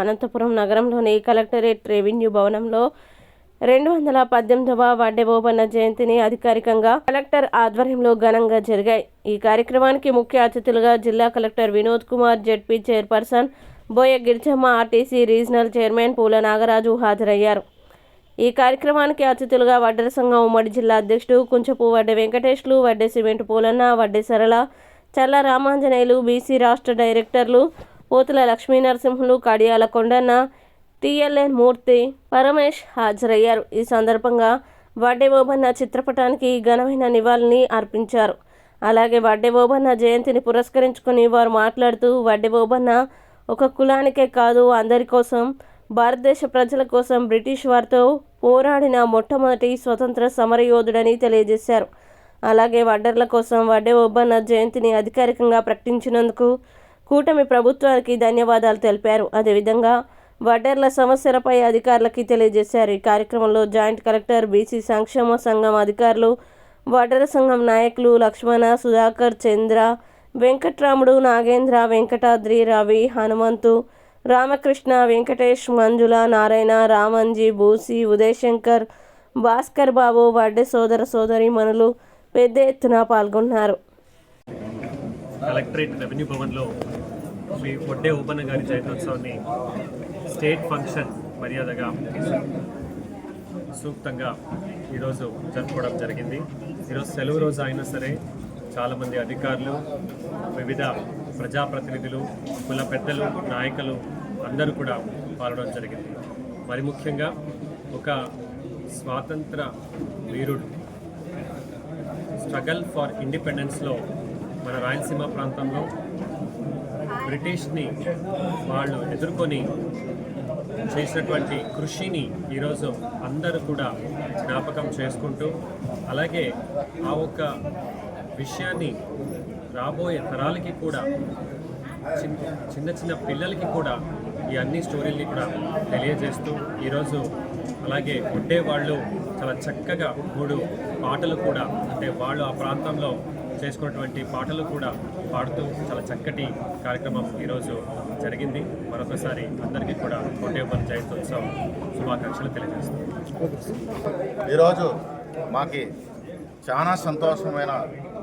అనంతపురం నగరంలోని collectorate revenue భవనంలో రెండు వందల పద్దెనిమిదవ వడ్డే జయంతిని అధికారికంగా కలెక్టర్ ఆధ్వర్యంలో ఘనంగా జరిగాయి. ఈ కార్యక్రమానికి ముఖ్య అతిథులుగా జిల్లా collector Vinod Kumar ZP chairperson Boya Girijamma RTC regional chairman Poola Nagaraju హాజరయ్యారు. ఈ కార్యక్రమానికి అతిథులుగా వడ్డెర సంఘం ఉమ్మడి జిల్లా అధ్యక్షుడు కుంచపు వడ్డె వెంకటేష్లు వడ్డె సిమెంట్ పూలన్న వడ్డె సరళ చల్ల రామాంజనేయులు బీసీ రాష్ట్ర డైరెక్టర్లు పోతుల లక్ష్మీ నరసింహులు కడియాల కొండన్న టిఎల్ఎన్ మూర్తి పరమేష్ హాజరయ్యారు. ఈ సందర్భంగా వడ్డే ఓబన్న చిత్రపటానికి ఘనమైన నివాళిని అర్పించారు. అలాగే వడ్డే ఓబన్న జయంతిని పురస్కరించుకుని వారు మాట్లాడుతూ వడ్డే ఓబన్న ఒక కులానికే కాదు అందరి కోసం భారతదేశ ప్రజల కోసం బ్రిటిష్ వారితో పోరాడిన మొట్టమొదటి స్వతంత్ర సమరయోధుడని తెలియజేశారు. అలాగే వడ్డర్ల కోసం వడ్డే ఓబన్న జయంతిని అధికారికంగా ప్రకటించినందుకు కూటమి ప్రభుత్వానికి ధన్యవాదాలు తెలిపారు. అదేవిధంగా వడ్డర్ల సమస్యలపై అధికారులకి తెలియజేశారు. ఈ కార్యక్రమంలో జాయింట్ కలెక్టర్ బీసీ సంక్షేమ సంఘం అధికారులు వడ్డర సంఘం నాయకులు లక్ష్మణ సుధాకర్ చంద్ర వెంకట్రాముడు నాగేంద్ర వెంకటాద్రి రవి హనుమంతు రామకృష్ణ వెంకటేష్ మంజుల నారాయణ రామంజీ బూసి ఉదయశంకర్ భాస్కర్ బాబు వడ్డే సోదర సోదరి మనులు పెద్ద ఎత్తున పాల్గొన్నారు. కలెక్టరేట్ రెవెన్యూ భవన్లో శ్రీ ఒడ్డే ఓపన్న గారి జయంత్యోత్సవాన్ని స్టేట్ ఫంక్షన్ మర్యాదగా సూక్తంగా ఈరోజు జరుపుకోవడం జరిగింది. ఈరోజు సెలవు రోజు అయినా సరే చాలామంది అధికారులు వివిధ ప్రజాప్రతినిధులు కుల పెద్దలు నాయకులు అందరూ కూడా పాల్గొనడం జరిగింది. మరి ముఖ్యంగా ఒక స్వాతంత్ర వీరుడు స్ట్రగల్ ఫర్ ఇండిపెండెన్స్లో మన రాయలసీమ ప్రాంతంలో బ్రిటిష్ని వాళ్ళు ఎదుర్కొని చేసినటువంటి కృషిని ఈరోజు అందరూ కూడా జ్ఞాపకం చేసుకుంటూ అలాగే ఆ ఒక్క విషయాన్ని రాబోయే తరాలకి కూడా చిన్న చిన్న చిన్న పిల్లలకి కూడా ఈ అన్ని స్టోరీల్ని కూడా తెలియజేస్తూ ఈరోజు అలాగే ఉండేవాళ్ళు చాలా చక్కగా మూడు పాటలు కూడా అంటే వాళ్ళు ఆ ప్రాంతంలో చేసుకున్నటువంటి పాటలు కూడా పాడుతూ చాలా చక్కటి కార్యక్రమం ఈరోజు జరిగింది. మరొకసారి అందరికీ కూడా కోటేపల్లి జయంతోత్సవం శుభాకాంక్షలు తెలియజేస్తాం ఈరోజు మాకి చాలా సంతోషమైన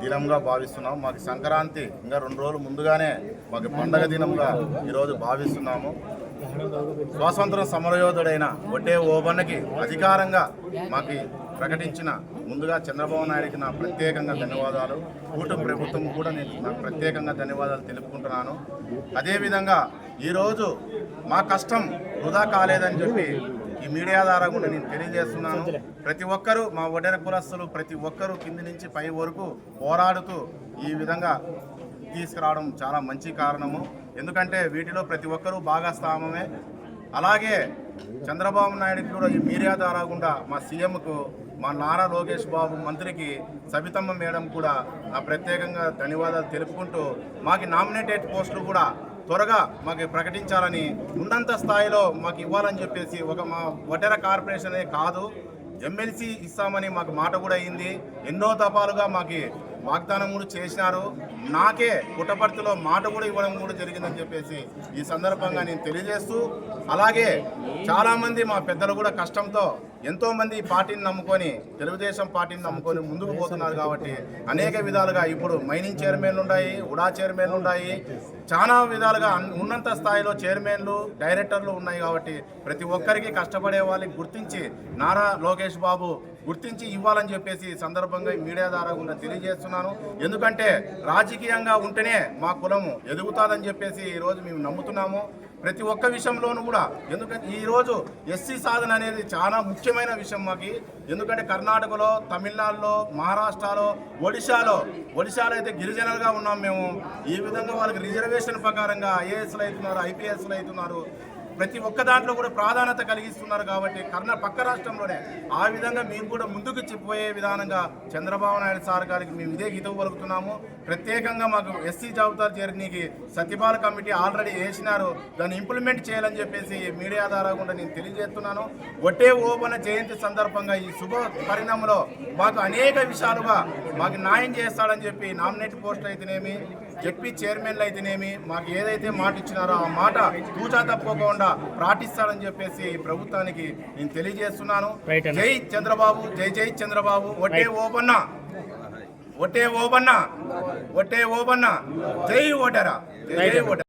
దినంగా భావిస్తున్నాం. మాకు సంక్రాంతి ఇంకా రెండు రోజులు ముందుగానే మాకు పండగ దినంగా ఈరోజు భావిస్తున్నాము. స్వాతంత్ర సమరయోధుడైన ఒట్టే ఓబన్నకి అధికారంగా మాకు ప్రకటించిన ముందుగా చంద్రబాబు నాయుడికి నా ప్రత్యేకంగా ధన్యవాదాలు. కూటమి ప్రభుత్వం కూడా నేను నాకు ప్రత్యేకంగా ధన్యవాదాలు తెలుపుకుంటున్నాను. అదేవిధంగా ఈరోజు మా కష్టం వృధా కాలేదని చెప్పి ఈ మీడియా ద్వారా కూడా నేను తెలియజేస్తున్నాను. ప్రతి ఒక్కరూ మా ఒడెర కులస్తులు ప్రతి ఒక్కరూ కింది నుంచి పై వరకు పోరాడుతూ ఈ విధంగా తీసుకురావడం చాలా మంచి కారణము. ఎందుకంటే వీటిలో ప్రతి ఒక్కరూ భాగస్వామమే అలాగే చంద్రబాబు నాయుడు కూడా ఈ మీడియా ద్వారా కూడా మా సీఎంకు మా నారా లోకేష్ బాబు మంత్రికి సబితమ్మ మేడం కూడా నా ప్రత్యేకంగా ధన్యవాదాలు తెలుపుకుంటూ మాకు నామినేటెడ్ పోస్టులు కూడా త్వరగా మాకు ప్రకటించాలని ఉన్నంత స్థాయిలో మాకు ఇవ్వాలని చెప్పేసి ఒక మా వటెర కార్పొరేషనే కాదు ఎమ్మెల్సీ ఇస్తామని మాకు మాట కూడా అయింది. ఎన్నో తపాలుగా మాకు వాగ్దానం కూడా చేసినారు. నాకే పుట్టపర్తిలో మాట కూడా ఇవ్వడం కూడా జరిగిందని చెప్పేసి ఈ సందర్భంగా నేను తెలియజేస్తూ అలాగే చాలామంది మా పెద్దలు కూడా కష్టంతో ఎంతోమంది పార్టీని నమ్ముకొని తెలుగుదేశం పార్టీని నమ్ముకొని ముందుకు పోతున్నారు కాబట్టి అనేక విధాలుగా ఇప్పుడు మైనింగ్ చైర్మన్లు ఉన్నాయి ఉడా చైర్మన్లు ఉన్నాయి. చాలా విధాలుగా ఉన్నంత స్థాయిలో చైర్మన్లు డైరెక్టర్లు ఉన్నాయి కాబట్టి ప్రతి ఒక్కరికి కష్టపడే వాళ్ళకి గుర్తించి నారా లోకేష్ బాబు గుర్తించి ఇవ్వాలని చెప్పేసి సందర్భంగా ఈ మీడియా ద్వారా కూడా తెలియజేస్తున్నాను. ఎందుకంటే రాజకీయంగా ఉంటేనే మా కులము ఎదుగుతాదని చెప్పేసి ఈరోజు మేము నమ్ముతున్నాము. ప్రతి ఒక్క విషయంలోనూ కూడా ఎందుకంటే ఈరోజు ఎస్సీ సాధన అనేది చాలా ముఖ్యమైన విషయం మాకు. ఎందుకంటే కర్ణాటకలో తమిళనాడులో మహారాష్ట్రలో ఒడిశాలో ఒడిశాలో అయితే గిరిజనులుగా ఉన్నాం మేము. ఈ విధంగా వాళ్ళకి రిజర్వేషన్ ప్రకారంగా ఐఏఎస్లు అవుతున్నారు ఐపీఎస్లు అవుతున్నారు. ప్రతి ఒక్క దాంట్లో కూడా ప్రాధాన్యత కలిగిస్తున్నారు కాబట్టి కర్ణ పక్క రాష్ట్రంలోనే ఆ విధంగా మేము కూడా ముందుకు చెప్పబోయే విధానంగా చంద్రబాబు నాయుడు సార్ గారికి మేము ఇదే హితవు పలుకుతున్నాము. ప్రత్యేకంగా మాకు ఎస్సీ జాబితా చేరనీకి సత్యపాల కమిటీ ఆల్రెడీ వేసినారు. దాన్ని ఇంప్లిమెంట్ చేయాలని చెప్పేసి మీడియా ద్వారా కూడా నేను తెలియజేస్తున్నాను. ఒట్టే ఓపెన జయంతి సందర్భంగా ఈ శుభ పరిణామంలో మాకు అనేక విషయాలుగా మాకు న్యాయం చేస్తాడని చెప్పి నామినేట్ పోస్టులు అయితేనేమి జెడ్పీ చైర్మన్లు అయితేనేమి మాకు ఏదైతే మాట ఇచ్చినారో ఆ మాట తూచా తప్పకుండా పాటిస్తారని చెప్పేసి ప్రభుత్వానికి నేను తెలియజేస్తున్నాను. జై చంద్రబాబు జై జై చంద్రబాబు. ఒట్టే ఓపన్న ఒట్టే ఓపన్న ఒట్టే ఓపన్న జై ఓటరా. జై జై ఓటరా.